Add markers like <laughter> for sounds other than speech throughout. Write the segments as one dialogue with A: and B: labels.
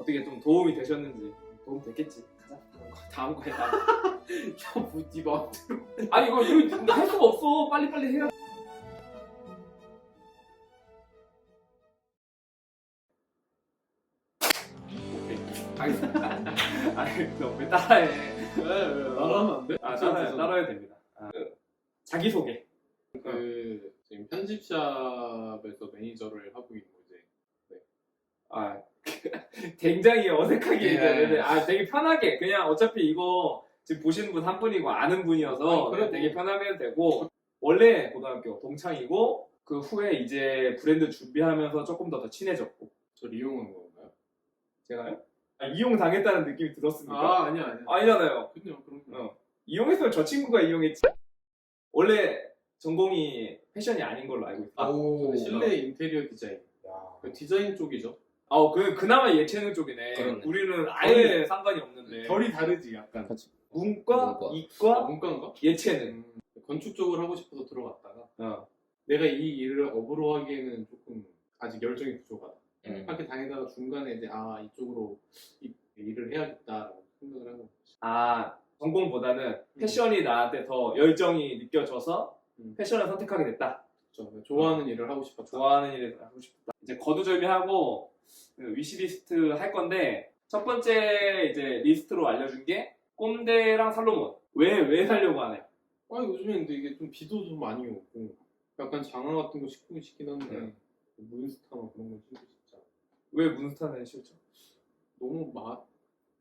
A: 어떻게 좀 도움이 되셨는지 도움 됐겠지. 가자. 다음 거. 다음 거에 다. <laughs>
B: 야뭐네 마음대로
A: 아니 이거 이거 할 수가 없어. 빨리 빨리 해야. 오케이. 알겠습니다. <laughs> 아니 너왜 따라해?
B: 나라면 안 돼?
A: 아 따라 따라야 됩니다. 아, 그, 자기 소개.
B: 그 지금 편집샵에서 매니저를 하고 있는 이제
A: 아 굉장히 어색하게
B: 예.
A: 얘기하는데 아 되게 편하게 그냥 어차피 이거 지금 보시는 분 한 분이고 아는 분이어서
B: 아니, 그래도-
A: 되게 편하게 해도 되고 원래 고등학교 동창이고 그 후에 이제 브랜드 준비하면서 조금 더 더 친해졌고
B: 저를 이용한 건가요?
A: 제가요? 아, 이용 당했다는 느낌이 들었습니까?
B: 아 아니야 아니야
A: 아니잖아요.
B: 그냥 그런 거
A: 어. 이용했으면 저 친구가 이용했지. 원래 전공이 패션이 아닌 걸로 알고 있어요.
B: 오 실내 인테리어 디자인 그 디자인 쪽이죠
A: 아, 그 그나마 예체능 쪽이네.
C: 그러네.
A: 우리는 아예 상관이 없는데.
B: 결이 다르지 약간
A: 문과,
C: 문과.
A: 이과,
B: 아, 문과인가?
A: 예체능.
B: 음, 건축 쪽을 하고 싶어서 들어갔다가
A: 어.
B: 내가 이 일을 업으로 하기에는 조금 아직 열정이 부족하다
C: 음.
B: 학교 다니다가 중간에 이제 아 이쪽으로 이 일을 해야겠다라고 생각을 한 거죠
A: 아, 전공보다는 패션이 나한테 더 열정이 느껴져서
B: 음.
A: 패션을 선택하게 됐다.
B: 좋아하는 일을 하고 싶었다
A: 좋아하는 일을 하고 싶다. 이제 거두절미하고 그 위시리스트 할 건데 첫 번째 이제 리스트로 알려준 게 꼼데랑 살로몬. 왜, 왜 살려고 하네?
B: 아 요즘에 근데 이게 좀 비도 좀 많이 오고 약간 장화 같은 거 신고 싶긴 한데
A: 네.
B: 문스타나 그런 거 신고 싶지 않아
A: 왜 문스타는 싫죠?
B: 너무 막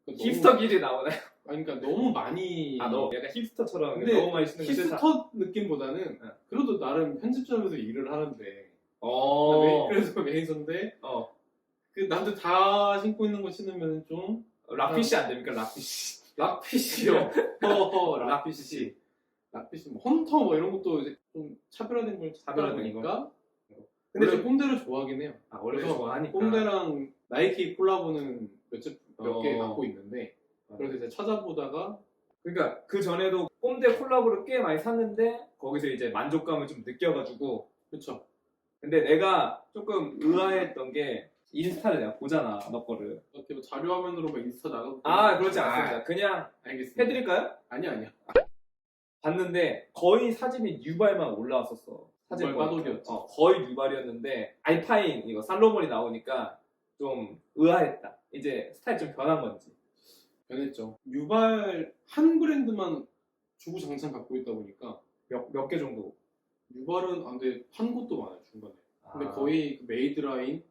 B: 그러니까
A: 힙스터끼리 나오네.
B: 너무, 아니 그러니까 너무 많이
A: 아, 너 약간 힙스터처럼
B: 근데
A: 너무 많이 거 싫다.
B: 힙스터 느낌보다는
A: 네.
B: 그래도 나름 편집점에서 일을 하는데
A: 어.
B: 매- 그래서 매니저인데
A: 어.
B: 그 남들 다 신고 있는 거 신으면 좀
A: 락피시 안 됩니까? 락피시.
B: 락핏이요. 허허 락핏이. 락핏이 뭐 헌터 뭐 이런 것도 이제 좀 차별화된 걸
A: 차별화된
B: 보니까
A: 근데 좀-
B: 꼼데를 좋아하긴 해요.
A: 아, 원래
B: 그래서
A: 좋아하니까.
B: 꼼데랑 나이키 콜라보는 몇몇 개
A: 어.
B: 갖고 있는데
A: 어.
B: 그래서 이제 찾아보다가
A: 그러니까 그 전에도 꼼데 콜라보를 꽤 많이 샀는데 거기서 이제 만족감을 좀 느껴가지고
B: 그쵸
A: 근데 내가 조금 의아했던 게 인스타를 내가 보잖아 너 거를
B: 이렇게 뭐 자료 화면으로 막 인스타 나가고
A: 아 그렇지 않습니다 그냥
B: 알겠습니다.
A: 해드릴까요?
B: 아니 아니야.
A: 봤는데 거의 사진이 뉴발만 올라왔었어 사진
B: 뉴발
A: 보니까.
B: 빠독이었지.
A: 어, 거의 뉴발이었는데 알파인 이거 살로몬이 나오니까 좀 의아했다 이제 스타일 좀 변한 건지
B: 변했죠. 유발 한 브랜드만 주구장창 갖고 있다 보니까
A: 몇 몇 개 정도
B: 유발은 아 근데 한 곳도 많아요 중간에. 근데
A: 아,
B: 거의 그 메이드 라인,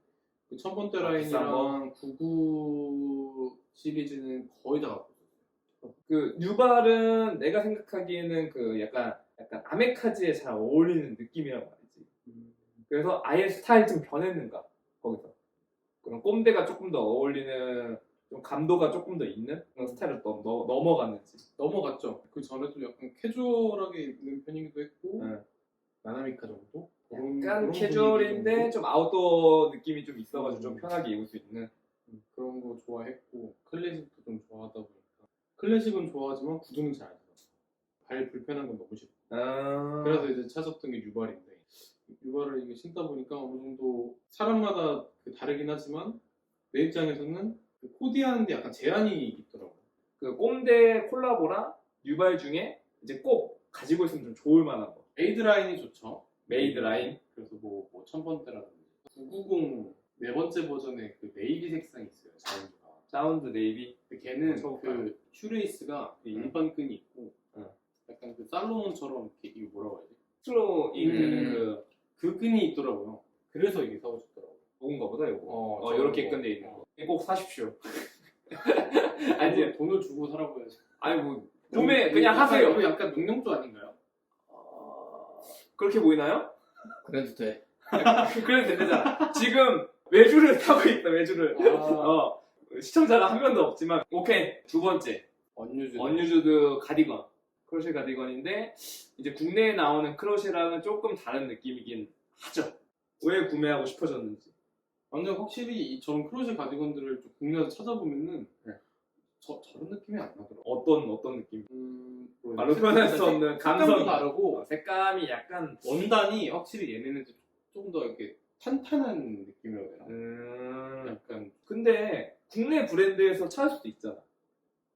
B: 그 첫 번째
A: 아,
B: 라인이랑 99 시리즈는 거의 다 갖고 있어요.
A: 그 뉴발은 내가 생각하기에는 그 약간 약간 아메카지에 잘 어울리는 느낌이란 말이지. 그래서 아예 스타일 좀 변했는가 거기서 그런 꼼데가 조금 더 어울리는 좀 감도가 조금 더 있는 그런 스타일을 넘, 넘, 넘어갔는지.
B: 넘어갔죠. 그 전에도 약간 캐주얼하게 입는 편이기도 했고
A: 네.
B: 나나미카 정도?
A: 약간 캐주얼인데? 좀 아웃도어 느낌이 좀 있어가지고 좀
B: 음.
A: 편하게 입을 수 있는.
B: 음, 그런 거 좋아했고 클래식도 좀 좋아하다 보니까 클래식은 좋아하지만 구두는 잘안 좋아. 발 불편한 건 너무 싫어.
A: 아...
B: 그래서 이제 찾았던 게 유발인데 유발을 이게 신다 보니까 어느 정도 사람마다 그 다르긴 하지만 내 입장에서는 그 코디하는데 약간 제한이 있더라고요.
A: 그 꼼데 콜라보랑 뉴발 중에 이제 꼭 가지고 있으면 좀 좋을 만한 거.
B: 에이드 라인이 좋죠.
A: 메이드 라인.
B: 그래서 뭐, 뭐 천번대라든지 990 네 번째 버전의 그 네이비 색상이 있어요. 자연주가.
A: 사운드 네이비.
B: 근데 걔는
A: 쳐볼까요?
B: 그 슈레이스가 그
A: 응.
B: 일반 끈이 있고
A: 응.
B: 약간 그 살로몬처럼 이렇게 이거 뭐라고 해야 돼?
A: 되는
C: 음.
A: 그
B: 그 끈이 있더라고요. 그래서 이게 사고 싶더라고요.
A: 좋은 거보다 요거.
B: 어,
A: 어,
B: 저런
A: 이렇게
B: 거.
A: 끈데 있는 거. 이거 꼭 사십시오. <laughs> 아니,
B: 돈을 주고 살아보야지.
A: 아니 뭐 구매 그냥 하세요.
B: 이거 약간 능력조 아닌가요?
A: 그렇게 보이나요?
C: 그래도 돼. <laughs>
A: 그래도 됩니다. 지금 외주를 타고 있다 외주를.
B: 아,
A: 어 시청자가 한 명도 없지만 오케이 두 번째
B: 언유즈.
A: 언유즈드 가디건 크로셰 가디건인데 이제 국내에 나오는 크로셰랑은 조금 다른 느낌이긴 하죠. 왜 구매하고 싶어졌는지.
B: 아, 근데 확실히 이 저런 크로셰 가디건들을 좀 국내에서 찾아보면은
A: 네.
B: 저, 저런 느낌이 안 나더라고요.
A: 어떤 어떤 느낌?
B: 음, 뭐
A: 말로
B: 색-
A: 표현할 수
B: 색-
A: 없는
B: 색감도
A: 감성.
B: 다르고
A: 어, 색감이 약간
B: 원단이 확실히 얘네는 좀더 이렇게 탄탄한 느낌이라고 해야 되나?
A: 음
B: 약간
A: 근데 국내 브랜드에서 찾을 수도 있잖아.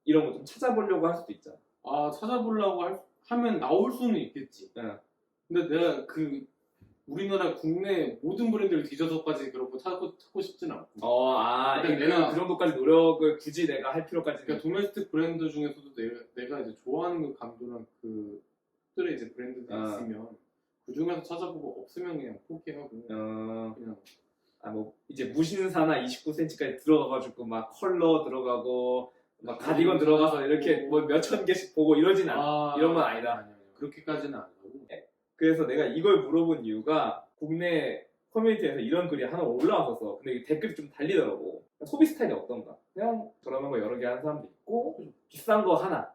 A: 이런 거 좀 찾아보려고 할 수도 있잖아.
B: 아 찾아보려고 할- 하면 나올 수는 있겠지.
A: 응.
B: 근데 내가 그 우리나라 국내 모든 브랜드를 뒤져서까지 그런 거 찾고 찾고 싶진 않고.
A: 어, 아,
B: 근데
A: 그,
B: 내가-
A: 그 정도까지 노력을 굳이 내가 할 필요까지는.
B: 그러니까 도메스틱 브랜드 중에서도 내가, 내가 이제 좋아하는 그 감도랑 그 들의 이제 브랜드들이
A: 아.
B: 있으면 그 중에서 찾아보고 없으면 그냥 포기하고
A: 어,
B: 그냥
A: 아, 뭐, 이제 무신사나 29cm까지 들어가가지고 막 컬러 들어가고, 막 가디건 들어가서 이렇게 뭐 몇 천 개씩 보고 이러진 않아.
B: 아,
A: 이런 건 아니다.
B: 그렇게까지는 안 하고.
A: 그래서 내가 이걸 물어본 이유가 국내 커뮤니티에서 이런 글이 하나 올라왔었어. 근데 이 댓글이 좀 달리더라고. 소비 스타일이 어떤가? 그냥 저렴한 거 여러 개 하는 사람도 있고 비싼 거 하나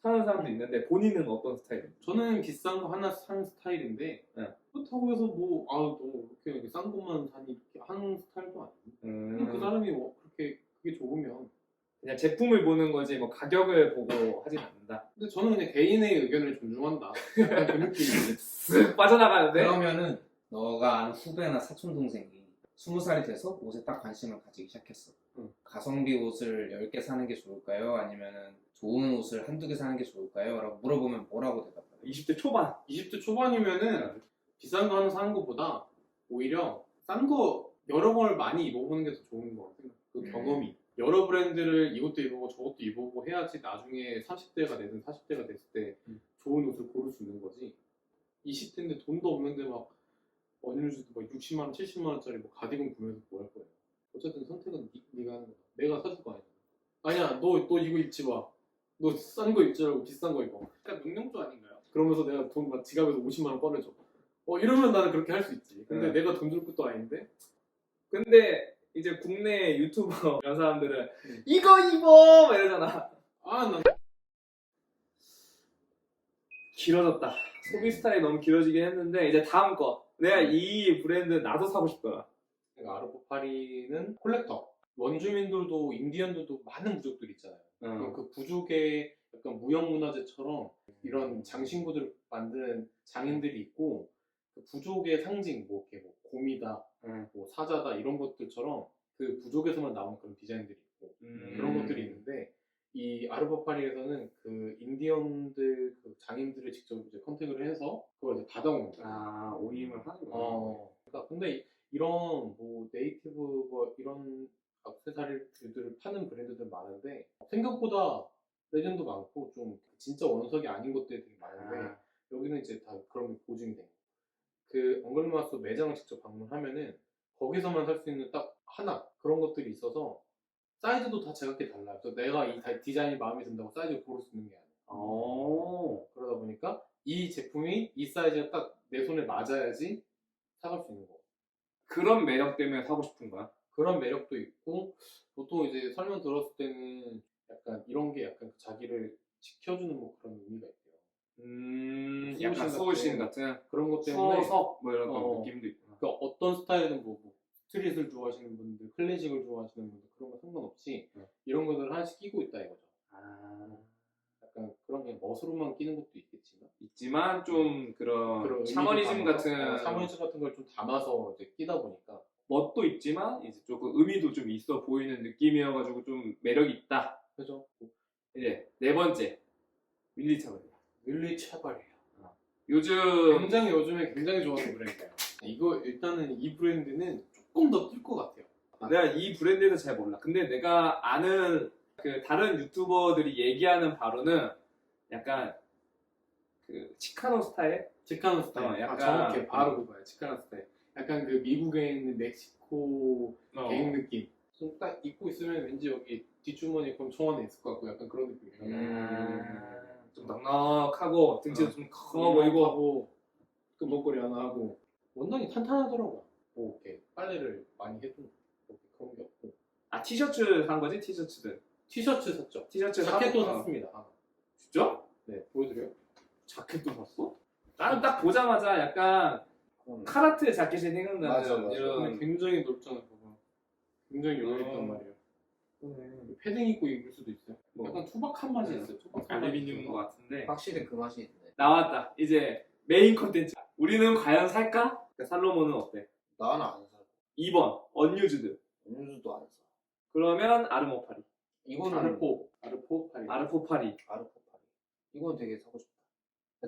A: 사는 사람도 있는데 본인은 어떤 스타일인지?
B: 저는 비싼 거 하나 사는 스타일인데
A: 네.
B: 그렇다고 해서 뭐 아너 이렇게 싼 것만 사니 이렇게 하는 스타일도 아니고 그냥 그
A: 음,
B: 사람이 뭐 그렇게 그게 좋으면
A: 그냥 제품을 보는 거지 뭐 가격을 보고 하진 않는다.
B: 근데 저는 그냥 개인의 의견을 존중한다 약간 그 느낌이
A: 쓱 <laughs> 빠져나가는데
C: 그러면은 너가 아는 후배나 사촌 동생이 스무 살이 돼서 옷에 딱 관심을 가지기 시작했어.
B: 응.
C: 가성비 옷을 10개 사는 게 좋을까요? 아니면은 좋은 옷을 한두 개 사는 게 좋을까요? 라고 물어보면 뭐라고 대답해?
A: 20대 초반.
B: 20대 초반이면은 비싼 거 하나 사는 것보다 오히려 싼 거 여러 벌 많이 입어보는 게 더 좋은 것 같아요. 그
C: 음.
B: 경험이. 여러 브랜드를 이것도 입어보고 저것도 입어보고 해야지 나중에 30대가 되든 40대가 됐을 때
A: 음.
B: 좋은 옷을 고를 수 있는 거지. 20대인데 돈도 없는데 막 언유주도 막 60만 원, 70만 원짜리 뭐 가디건 구매해서 뭐 할 거야. 어쨌든 선택은 니, 네가 하는 거야. 내가 사줄 거 아니야. 아니야, 너, 너 이거 입지 마. 너 싼 거 입지 말고 비싼 거 입어. 약간 능력조 아닌가요? 그러면서 내가 돈 막 지갑에서 50만 원 꺼내줘. 어 이러면 나는 그렇게 할 수 있지. 근데
A: 네.
B: 내가 돈 줄 것도 아닌데.
A: 근데 이제 국내 유튜버 <laughs> 이런 사람들은
B: 음.
A: 이거 입어! 막 이러잖아.
B: 아, 난
A: 길어졌다. 소비 스타일이 너무 길어지긴 했는데 이제 다음 거. 내가 이 브랜드 나도 사고 싶더라.
B: 그러니까 아르코파리는 콜렉터. 원주민들도 인디언들도 많은 부족들이 있잖아요. 그럼 그 부족의 약간 무형문화재처럼 이런 장신구들을 만드는 장인들이 있고 그 부족의 상징 뭐 이렇게 뭐 곰이다,
A: 응.
B: 뭐 사자다 이런 것들처럼 그 부족에서만 나오는 그런 디자인들이 있고
A: 음.
B: 그런 것들이 있는데 이 아르바파리에서는 그 인디언들 그 장인들을 직접 이제 컨택을 해서 그걸 이제 받아오는 거예요.
A: 아, 오임을 하는구나.
B: 어. 그러니까 근데 이- 이런 뭐 네이티브 뭐 이런 액세서리들을 파는 브랜드들 많은데 생각보다 레전도 많고 좀 진짜 원석이 아닌 것들이 되게 많은데
A: 아,
B: 여기는 이제 다 그런 게 보증돼. 그 엉글마스 매장을 직접 방문하면은 거기서만 살 수 있는 딱 하나 그런 것들이 있어서 사이즈도 다 제각기 달라요. 그래서 내가 이 다- 디자인이 마음에 든다고 사이즈 고를 수 있는 게 아니야.
A: 어.
B: 그러다 보니까 이 제품이 이 사이즈가 딱 내 손에 맞아야지 사갈 수 있는 거.
A: 그런 매력 때문에 사고 싶은 거야.
B: 그런 매력도 있고 보통 이제 설명 들었을 때는 약간 이런 게 약간 자기를 지켜주는 뭐 그런 의미가 있대요.
A: 음, 약간 수호신 같은
B: 그런 것 때문에
A: 수호석 뭐 이런
B: 어.
A: 느낌도 있구나.
B: 그러니까 어떤 스타일은 뭐, 뭐 스트릿을 좋아하시는 분들, 클래식을 좋아하시는 분들 그런 거 상관없이
A: 네.
B: 이런 것들을 하나씩 끼고 있다 이거죠.
A: 아,
B: 약간 그런 게 멋으로만 끼는 것도 있겠지만
A: 있지만 좀 그런
B: 그런
A: 샤머니즘
B: 의미도
A: 같은
B: 담아서, 어, 샤머니즘 같은 걸 좀 담아서 이제 끼다 보니까
A: 멋도 있지만 이제 조금 의미도 좀 있어 보이는 느낌이어가지고 좀 매력이 있다.
B: 그죠?
A: 이제 네 번째 윌리 차벌 리.
B: 윌리 차바리야.
A: 요즘
B: 굉장히 요즘에 굉장히 좋아하는 브랜드예요. 이거 일단은 이 브랜드는 조금 더 뜰 것 같아요.
A: 내가 이 브랜드에서 잘 몰라. 근데 내가 아는 그 다른 유튜버들이 얘기하는 바로는 약간 그 치카노 스타일?
B: 치카노 스타일.
A: 어, 약간-
B: 아, 정확해. 바로 그거야. 치카노 스타일. 약간 그 미국에 있는 멕시코
A: 어.
B: 개인 느낌. 좀딱 입고 있으면 왠지 여기 뒷주머니 검청 안에 있을 것 같고 약간 그런 느낌이에요.
A: 음, 좀 넉넉하고 등치도
B: 어.
A: 좀커 보이고
B: 하고 그 목걸이 하나 하고 원단이 탄탄하더라고. 뭐 이렇게 빨래를 많이 해도 그렇게 그런 게 없고
A: 아 티셔츠 산 거지 티셔츠들
B: 티셔츠 샀죠.
A: 티셔츠
B: 자켓도
A: 사- 어.
B: 샀습니다. 하나.
A: 진짜?
B: 네 보여드려요.
A: 자켓도 샀어? 나는 딱 보자마자 약간 카라트 자켓이 생각나는
C: 맞아, 맞아.
A: 이런
B: 굉장히 넓잖아 그거. 굉장히 여유있단
A: 어.
B: 말이에요. 패딩 입고 입을 수도 있어요.
A: 뭐.
B: 약간 투박한 맛이
A: 네.
B: 있어요. 투박한
A: 알루미늄
B: 맛이
A: 것 같은데
C: 확실히 그 맛이 있네.
A: 나왔다 이제 메인 컨텐츠 우리는 과연 살까? 살로몬은 어때?
C: 나는 안 사.
A: 2번 언유즈드
C: 음료수도 안 사.
A: 그러면 아르모파리.
C: 이거는
B: 아르포, 아르포 파리.
A: 아르포파리.
C: 아르포파리. 이건 되게 사고 싶다.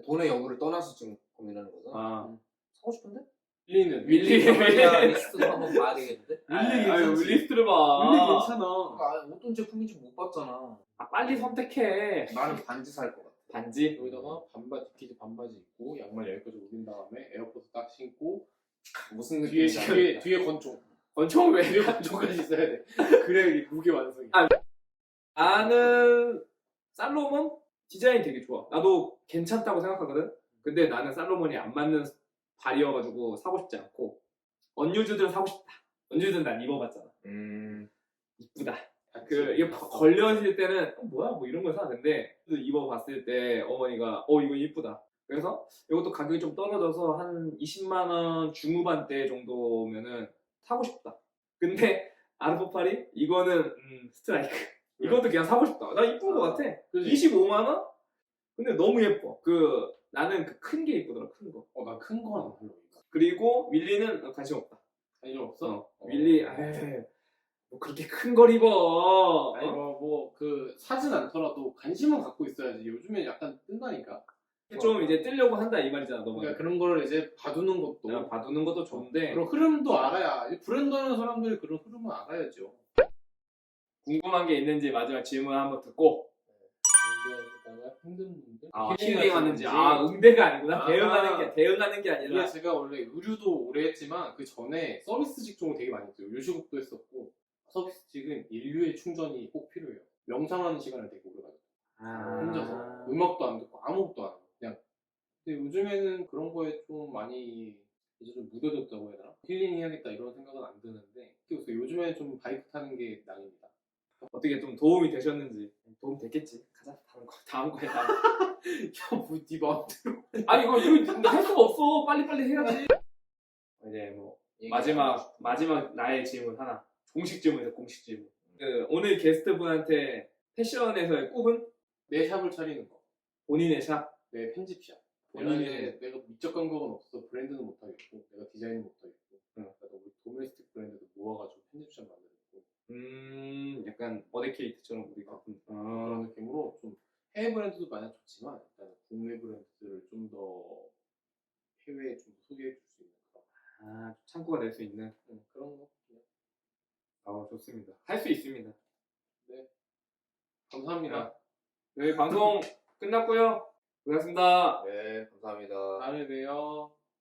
C: 돈의 여부를 떠나서 지금 고민하는 거죠?
A: 아.
C: 사고 싶은데?
B: 윌리는
A: 윌리.
C: 윌리야 리스트도 한번 봐야 되겠는데?
A: 윌리 아유,
B: 괜찮지.
A: 리스트를 봐.
B: 윌리 괜찮아.
C: 아, 어떤 제품인지 못 봤잖아.
A: 아, 빨리 선택해.
C: 나는 반지 살 것 같아.
A: 반지.
B: 여기다가 반바지, 디키즈 반바지 입고 양말 여기까지 올린 다음에 에어포드 딱 신고
C: 무슨
B: 뒤에
C: 느낌인지
B: 뒤에
C: 알겠다.
B: 뒤에 건총.
A: 권총 왜?
B: 뒤에 건총까지 있어야 돼. <laughs> 그래야 이게 무게 완성이.
A: 아, 나는 살로몬 디자인 되게 좋아. 나도 괜찮다고 생각하거든. 근데 나는 살로몬이 안 맞는 발이어가지고 사고 싶지 않고 언유주들은 사고 싶다. 언유주는 난 입어봤잖아.
C: 음,
A: 이쁘다. 그 이게 걸려있을 때는 어, 뭐야 뭐 이런 걸 사. 근데 또 입어봤을 때 어머니가 어 이거 이쁘다. 그래서 이것도 가격이 좀 떨어져서 한 20만 원 중후반대 정도면은 사고 싶다. 근데 아르포파리 이거는 음, 스트라이크. 이것도 그냥 사고 싶다. 나 이쁜 거 같아.
B: 그지?
A: 25만 원? 근데 너무 예뻐. 그 나는 그 큰 게 이쁘더라. 큰 거.
B: 어, 난 큰 거 하나 별로.
A: 그리고 윌리는 관심 없다.
B: 관심 없어?
A: 어, 윌리 에이, 뭐 그렇게 큰 걸 입어.
B: 아니
A: 어?
B: 뭐그 사진 않더라도 관심은 갖고 있어야지. 요즘에 약간 뜬다니까.
A: 좀 이제 뜨려고 한다 이 말이잖아. 너가.
B: 그러니까 그런 걸 이제 봐두는 것도
A: 내가 봐두는 것도 좋은데
B: 그런 흐름도 알아야 이 브랜드 하는 사람들이 그런 흐름을 알아야죠.
A: 궁금한 게 있는지 마지막 질문 한번 듣고
B: 힘든 분들
A: 아, 하는지
B: 하시는지.
A: 아 응대가 아니구나
B: 아.
A: 대응하는 게 대응하는 게
B: 이게
A: 아니라
B: 제가 원래 의류도 오래 했지만 그 전에 서비스 직종을 되게 많이 했어요. 요식업도 했었고 서비스직은 인류의 충전이 꼭 필요해요. 명상하는 시간을 되게 오래 가져요.
A: 아.
B: 혼자서 음악도 안 듣고 아무것도 안 하고 그냥 근데 요즘에는 그런 거에 좀 많이 이제 좀 무뎌졌다고 해야 되나? 힐링 해야겠다 이런 생각은 안 드는데 그래서 요즘에 좀 바이크 타는 게 낙입니다.
A: 어떻게 좀 도움이 되셨는지 도움 됐겠지. 가자 다음 거 다음 거에 다음 거.
B: 야뭐네 마음대로.
A: 아니 이거 이거 할 수가 없어. 빨리 빨리 해야지. 이제 뭐 마지막 마지막 나의 질문 하나. 공식 질문이다 공식 질문. 그 오늘 게스트 분한테 패션에서의 꿈은?
B: 내 샵을 차리는 거.
A: 본인의 샵?
B: 내 편집샵. 내가
A: 본인의-
B: 내가 미적 감각은 없어서 브랜드는 못하겠고 내가 디자인은 못하겠고. 나도 우리 도메스틱 브랜드도 모아가지고 편집 샵 만들고.
A: 음 약간 머데케이트처럼 우리가 아,
B: 그런 느낌으로 좀 해외 브랜드도 많이 좋지만 일단 국내 브랜드들을 좀 더 해외에 좀 소개해 줄 수 있는 그런,
A: 아 창구가 될 수 있는
B: 음, 그런 거 그냥.
A: 아 좋습니다 할 수 있습니다
B: 감사합니다.
A: 여기 방송 <laughs> 끝났고요 고맙습니다
C: 네, 감사합니다.
B: 다음에 봬요.